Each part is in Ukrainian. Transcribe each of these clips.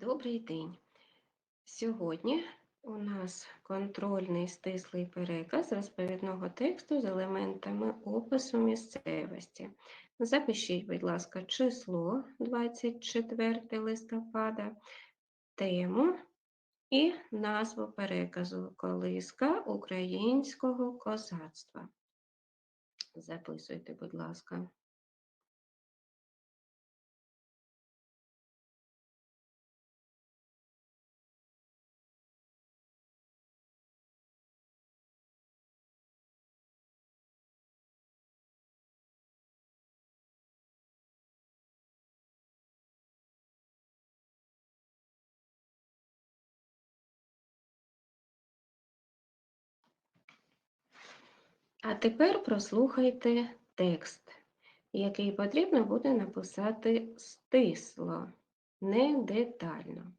Добрий день. Сьогодні у нас контрольний стислий переказ розповідного тексту з елементами опису місцевості. Запишіть, будь ласка, число 24 листопада, тему і назву переказу Колиска українського козацтва. Записуйте, будь ласка. А тепер прослухайте текст, який потрібно буде написати стисло, не детально.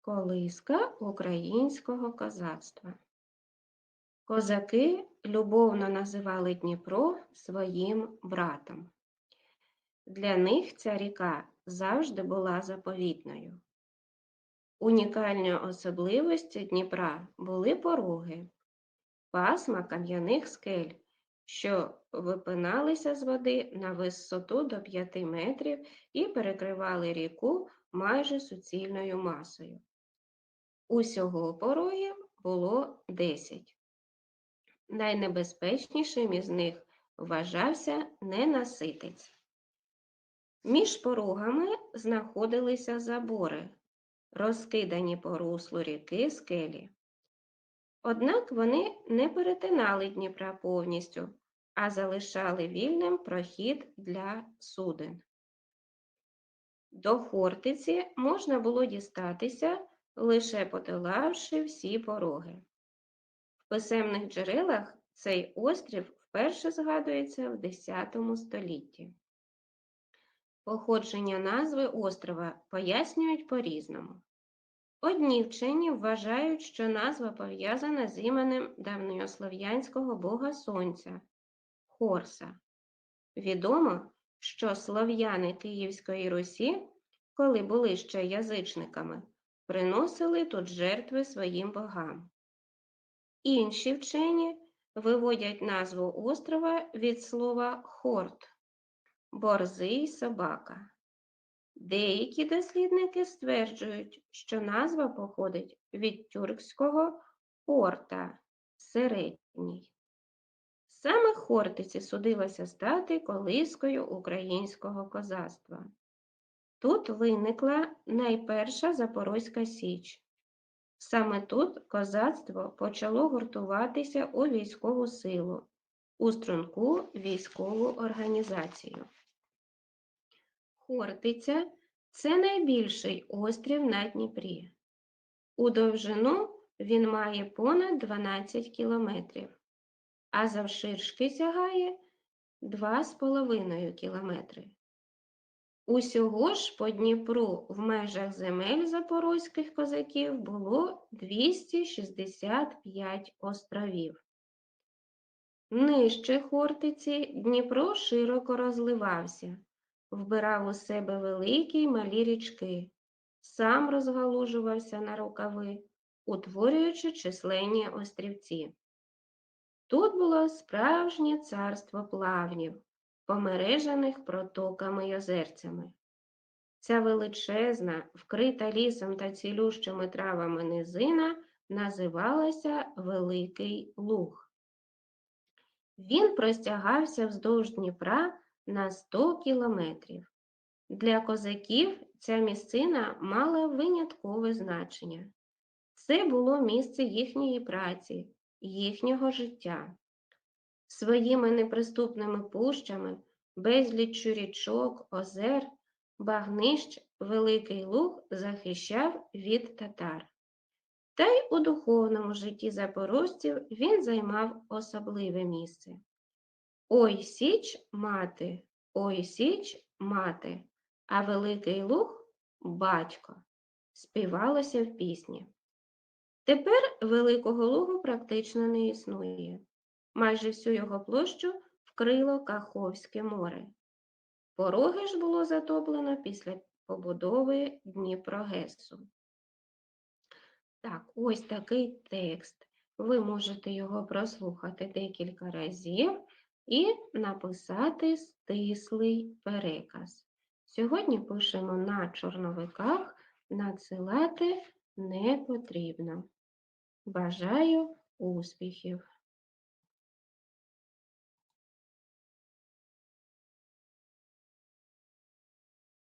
Колиска українського козацтва. Козаки любовно називали Дніпро своїм братом. Для них ця ріка завжди була заповітною. Унікальні особливості Дніпра були пороги пасма кам'яних скель, що випиналися з води на висоту до 5 метрів і перекривали ріку майже суцільною масою. Усього порогів було 10. Найнебезпечнішим із них вважався ненаситець. Між порогами знаходилися забори, розкидані по руслу ріки скелі. Однак вони не перетинали Дніпра повністю, а залишали вільним прохід для суден. До Хортиці можна було дістатися, лише подолавши всі пороги. В писемних джерелах цей острів вперше згадується в X столітті. Походження назви острова пояснюють по-різному. Одні вчені вважають, що назва пов'язана з іменем давньослов'янського бога сонця Хорса. Відомо, що слов'яни Київської Русі, коли були ще язичниками, приносили тут жертви своїм богам. Інші вчені виводять назву острова від слова хорт борзий собака. Деякі дослідники стверджують, що назва походить від тюркського хорта середній. Саме Хортиці судилося стати колискою українського козацтва. Тут виникла найперша Запорозька Січ. Саме тут козацтво почало гуртуватися у військову силу, у струнку військову організацію. Хортиця це найбільший острів на Дніпрі. У довжину він має понад 12 кілометрів, а завширшки сягає 2,5 кілометри. Усього ж по Дніпру в межах земель запорозьких козаків було 265 островів. Нижче Хортиці Дніпро широко розливався вбирав у себе великі й малі річки, сам розгалужувався на рукави, утворюючи численні острівці. Тут було справжнє царство плавнів, помережених протоками й озерцями. Ця величезна, вкрита лісом та цілющими травами низина називалася Великий Луг. Він простягався вздовж Дніпра на 100 кілометрів. Для козаків ця місцина мала виняткове значення. Це було місце їхньої праці, їхнього життя. Своїми неприступними пущами, безліччю річок, озер, багнищ Великий Луг захищав від татар. Та й у духовному житті запорожців він займав особливе місце. Ой січ мати, ой січ мати, а Великий Луг батько, співалося в пісні. Тепер Великого Лугу практично не існує. Майже всю його площу вкрило Каховське море. Пороги ж було затоплено після побудови Дніпрогесу. Так, ось такий текст. Ви можете його прослухати декілька разів і написати стислий переказ. Сьогодні пишемо на чорновиках, надсилати не потрібно. Бажаю успіхів!